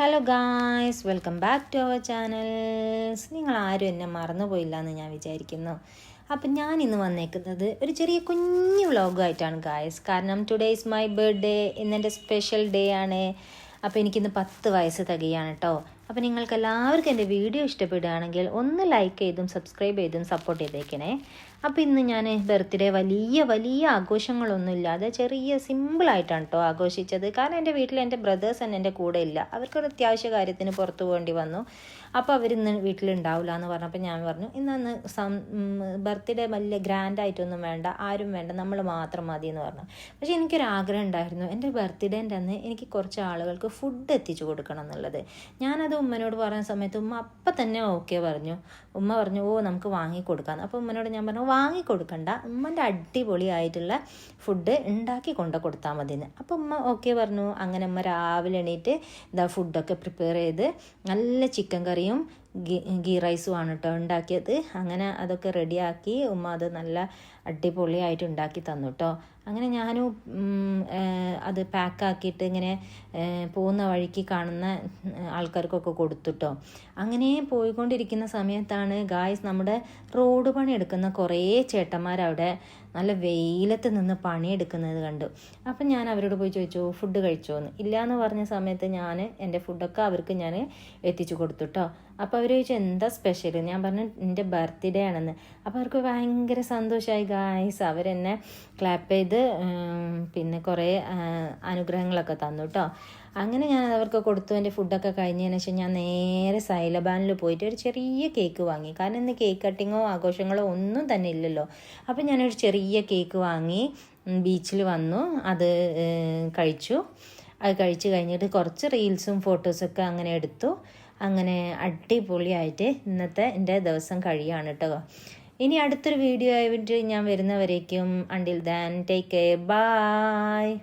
Hello guys welcome back to our channels നിങ്ങൾ ആരും എന്നെ മറന്നുപോയില്ല എന്ന് ഞാൻ വിചാരിക്കുന്നു. അപ്പം ഞാൻ ഇന്ന് വന്നേക്കുന്നത് ഒരു ചെറിയ കുഞ്ഞു വ്ളോഗായിട്ടാണ് ഗായ്സ് കാരണം ടുഡേ ഇസ് മൈ ബർത്ത്ഡേ ഇന്നെന്റെ സ്പെഷ്യൽ ഡേ ആണ്. അപ്പോൾ എനിക്കിന്ന് പത്ത് വയസ്സ് തികയാണ് കേട്ടോ അപ്പോൾ നിങ്ങൾക്ക് എല്ലാവർക്കും എന്റെ വീഡിയോ ഇഷ്ടപ്പെടുകയാണെങ്കിൽ ഒന്ന് ലൈക്ക് ചെയ്തും സബ്സ്ക്രൈബ് ചെയ്തും സപ്പോർട്ട് ചെയ്തേക്കണേ. അപ്പോൾ ഇന്ന് ഞാൻ ബർത്ത്ഡേ വലിയ വലിയ ആഘോഷങ്ങളൊന്നും ഇല്ലാതെ ചെറിയ സിമ്പിളായിട്ടാണ് കേട്ടോ ആഘോഷിച്ചത്. കാരണം എന്റെ വീട്ടിൽ എന്റെ ബ്രദേഴ്സ് തന്നെ എന്റെ കൂടെ ഇല്ല. അവർക്കൊരു അത്യാവശ്യ കാര്യത്തിന് പുറത്തു പോകേണ്ടി വന്നു. അപ്പോൾ അവരിന്ന് വീട്ടിലുണ്ടാവില്ല എന്ന് പറഞ്ഞപ്പോൾ ഞാൻ പറഞ്ഞു ഇന്നന്ന് സം ബർത്ത്ഡേ വലിയ ഗ്രാൻഡായിട്ടൊന്നും വേണ്ട ആരും വേണ്ട നമ്മൾ മാത്രം മതി എന്ന് പറഞ്ഞു. പക്ഷേ എനിക്കൊരു ആഗ്രഹം ഉണ്ടായിരുന്നു. എന്റെ ബർത്ത്ഡേന്റെ അന്ന് എനിക്ക് കുറച്ച് ആളുകൾക്ക് ഫുഡ് എത്തിച്ചു കൊടുക്കണം എന്നുള്ളത്. ഞാനത് ഉമ്മനോട് പറഞ്ഞ സമയത്ത് ഉമ്മ അപ്പം തന്നെ ഓക്കെ പറഞ്ഞു. ഉമ്മ പറഞ്ഞു ഓ നമുക്ക് വാങ്ങിക്കൊടുക്കാം അപ്പോൾ ഉമ്മനോട് ഞാൻ പറഞ്ഞു വാങ്ങിക്കൊടുക്കണ്ട. ഉമ്മന്റെ അടിപൊളിയായിട്ടുള്ള ഫുഡ് ഉണ്ടാക്കി കൊണ്ട് കൊടുത്താൽ മതി എന്ന് അപ്പോൾ ഉമ്മ ഓക്കെ പറഞ്ഞു. അങ്ങനെ ഉമ്മ രാവിലെ എണീറ്റ് ഇതാ ഫുഡൊക്കെ പ്രിപ്പയർ ചെയ്ത് നല്ല ചിക്കൻ കറിയും ഗീ ഗീ റൈസും ആണ് കേട്ടോ ഉണ്ടാക്കിയത്. അങ്ങനെ അതൊക്കെ റെഡിയാക്കി ഉമ്മ അത് നല്ല അടിപൊളിയായിട്ട് ഉണ്ടാക്കി തന്നു കേട്ടോ അങ്ങനെ ഞാനും അത് പാക്കാക്കിയിട്ട് ഇങ്ങനെ പോകുന്ന വഴിക്ക് കാണുന്ന ആൾക്കാർക്കൊക്കെ കൊടുത്തുട്ടോ അങ്ങനെ പോയിക്കൊണ്ടിരിക്കുന്ന സമയത്താണ് ഗായ്സ് നമ്മുടെ റോഡ് പണി എടുക്കുന്ന കുറേ ചേട്ടന്മാരവിടെ നല്ല വെയിലത്ത് നിന്ന് പണിയെടുക്കുന്നത് കണ്ടു. അപ്പം ഞാൻ അവരോട് പോയി ചോദിച്ചു ഫുഡ് കഴിച്ചോ എന്ന് ഇല്ല എന്ന് പറഞ്ഞ സമയത്ത് ഞാൻ എന്റെ ഫുഡൊക്കെ അവർക്ക് ഞാൻ എത്തിച്ചു കൊടുത്തു കേട്ടോ അപ്പോൾ അവർ ചോദിച്ചു എന്താ സ്പെഷ്യൽ ഞാൻ പറഞ്ഞു എന്റെ ബർത്ത്ഡേ ആണെന്ന്. അപ്പോൾ അവർക്ക് ഭയങ്കര സന്തോഷമായി ഗായ്സ് അവരെന്നെ ക്ലാപ്പ് ചെയ്ത് പിന്നെ കുറേ അനുഗ്രഹങ്ങളൊക്കെ തന്നു കേട്ടോ അങ്ങനെ ഞാൻ അവർക്ക് കൊടുത്തു. എന്റെ ഫുഡൊക്കെ കഴിഞ്ഞതിന് ശേഷം ഞാൻ നേരെ സൈലബാനിൽ പോയിട്ട് ഒരു ചെറിയ കേക്ക് വാങ്ങി. കാരണം ഇന്ന് കേക്ക് കട്ടിങ്ങോ ആഘോഷങ്ങളോ ഒന്നും തന്നെ ഇല്ലല്ലോ. അപ്പം ഞാനൊരു ചെറിയ കേക്ക് വാങ്ങി ബീച്ചിൽ വന്നു. അത് കഴിച്ചു. അത് കഴിച്ച് കഴിഞ്ഞിട്ട് കുറച്ച് റീൽസും ഫോട്ടോസൊക്കെ അങ്ങനെ എടുത്തു. അങ്ങനെ അടിപൊളിയായിട്ട് ഇന്നത്തെ എന്റെ ദിവസം കഴിയാണ് കേട്ടോ ഇനി അടുത്തൊരു വീഡിയോ ആയിട്ട് ഞാൻ വരുന്നവരേക്കും until then take care bye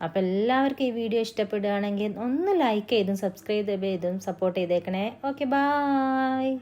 അപ്പോൾ എല്ലാവർക്കും ഈ വീഡിയോ ഇഷ്ടപ്പെടുകയാണെങ്കിൽ ഒന്ന് ലൈക്ക് ചെയ്തും സബ്സ്ക്രൈബ് ചെയ്തും സപ്പോർട്ട് ചെയ്തേക്കണേ. Okay bye